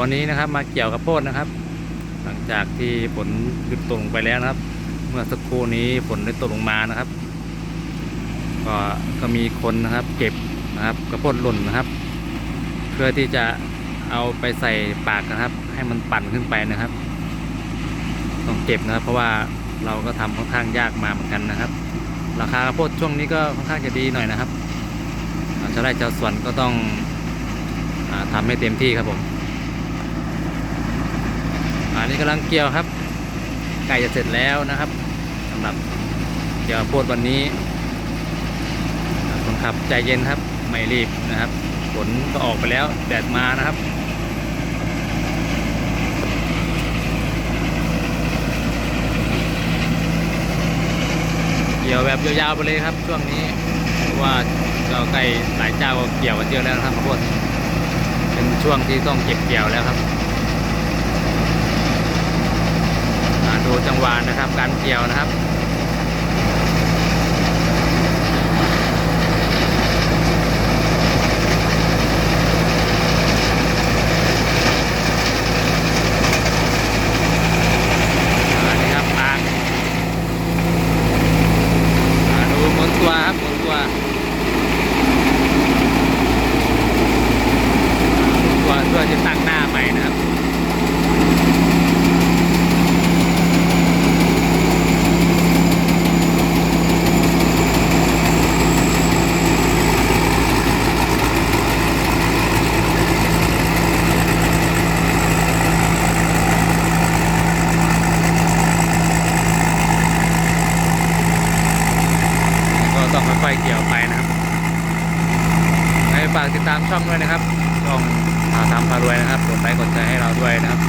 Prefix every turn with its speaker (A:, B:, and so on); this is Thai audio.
A: วันนี้นะครับมาเกี่ยวกับโพดนะครับ หลังจากที่ฝนหยุดตกลงไปแล้วนะครับ เมื่อสักครู่นี้ฝนได้ตกลงมานะครับ ก็ก็มีคนนะครับเก็บนะครับกระโพดหล่นนะครับ เพื่อที่จะเอาไปใส่ปากนะครับ ให้มันปั่นขึ้นไปนะครับ ต้องเก็บนะครับ เพราะว่าเราก็ทำค่อนข้างยากมาเหมือนกันนะครับ ราคากระโพดช่วงนี้ก็ค่อนข้างจะดีหน่อยนะครับชาวไร่ชาวสวนก็ต้องอาทำให้เต็มที่ครับผม อันนี้กำลังเกี่ยวครับใกล้จะเสร็จแล้วนะครับสำหรับเกี่ยวโพดวันนี้คนขับใจเย็นครับ ไม่รีบนะครับฝนก็ออกไปแล้วแดดมานะครับเกี่ยวแบบยาวๆไปเลยครับ ช่วงนี้เพราะว่าเจ้าไก่หลายเจ้าเกี่ยวกันเยอะแล้วนะครับข้าวโพดเป็นช่วงที่ต้องเก็บเกี่ยวแล้วครับอ่า ดูจังหวะนะครับ การเกี่ยวนะครับ อ่านี่ครับปากอ่าดูหมุนตัวครับหมุนตัวหมุนตัวเพื่อจะตั้งหน้าใหม่นะครับ ก็ต้อง ค่อยๆเกี่ยวไปนะครับให้ฝากติดตามช่องด้วยนะครับช่องพาทำพารวยนะครับกดไลค์กดแชร์ให้เราด้วยนะครับ